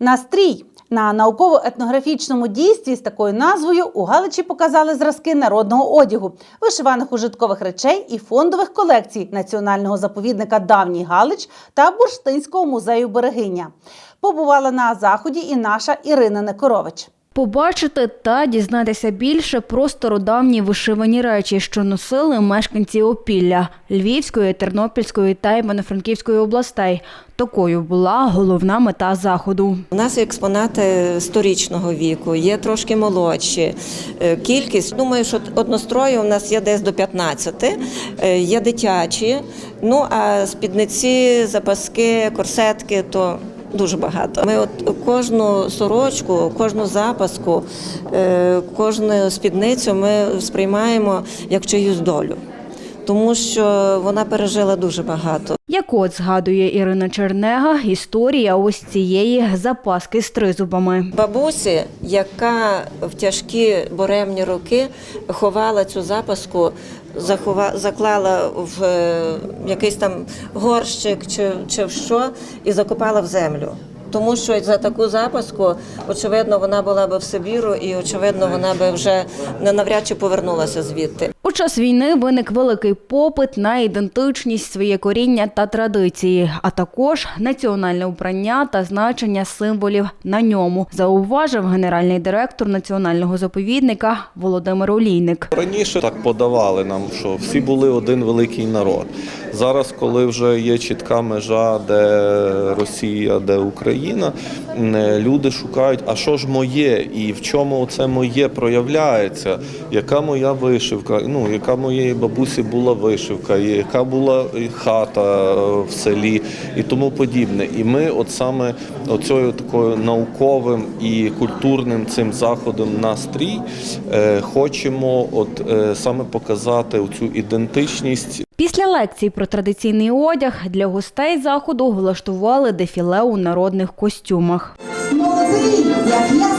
Настрій на науково-етнографічному дійстві з такою назвою у Галичі показали зразки народного одягу, вишиваних ужиткових речей і фондових колекцій національного заповідника Давній Галич та Бурштинського музею Берегиня. Побувала на заході і наша Ірина Некорович. Побачити та дізнатися більше про стародавні вишивані речі, що носили мешканці Опілля Львівської, Тернопільської та Івано-Франківської областей. Такою була головна мета заходу. У нас експонати сторічного віку, є трошки молодші. Е, Кількість, думаю, що однострою у нас є десь до 15, е, є дитячі. Ну а спідниці, запаски, корсетки то. Дуже багато. Ми от кожну сорочку, кожну запаску, е, кожну спідницю ми сприймаємо як чиюсь долю, тому що вона пережила дуже багато. Як от згадує Ірина Чернега, історія ось цієї запаски з тризубами. Бабусі, яка в тяжкі буремні роки ховала цю запаску, захова, заклала в е, якийсь там горщик чи, чи в що і закопала в землю. Тому що за таку запаску, очевидно, вона була би в Сибіру, і очевидно, вона би вже не навряд чи повернулася звідти. У час війни виник великий попит на ідентичність, своє коріння та традиції, а також національне вбрання та значення символів на ньому, зауважив генеральний директор національного заповідника Володимир Олійник. Раніше так подавали нам, що всі були один великий народ. Зараз, коли вже є чітка межа, де Росія, де Україна, м, люди шукають, а що ж моє, і в чому це моє проявляється, яка моя вишивка, ну яка моєї бабусі була вишивка, яка була хата е, в селі і тому подібне. І ми, от саме оцею такою науковим і культурним цим заходом настрій е, хочемо от е, саме показати цю ідентичність Після лекцій про традиційний одяг для гостей заходу влаштували дефіле у народних костюмах. Молодий, як ясний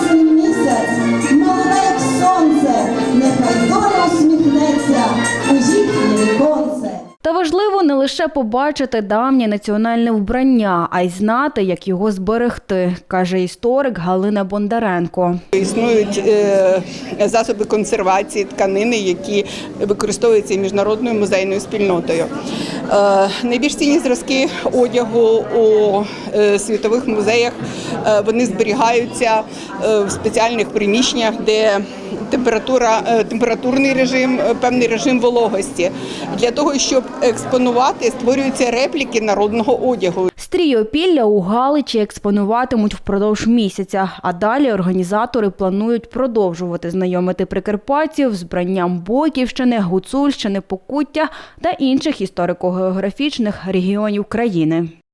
важливо не лише побачити давнє національне вбрання, а й знати, як його зберегти, каже історик Галина Бондаренко. Існують е, засоби консервації тканини, які використовуються міжнародною музейною спільнотою. Е, Найбільш цінні зразки одягу у світових музеях е, вони зберігаються е, в спеціальних приміщеннях, де температура, е, температурний режим, е, певний режим вологості. Для того, щоб експонувати, створюються репліки народного одягу. Стрій опілля у Галичі експонуватимуть впродовж місяця, а далі організатори планують продовжувати знайомити прикарпатців з бранням Бойківщини, Гуцульщини, Покуття та інших історико-географічних регіонів країни.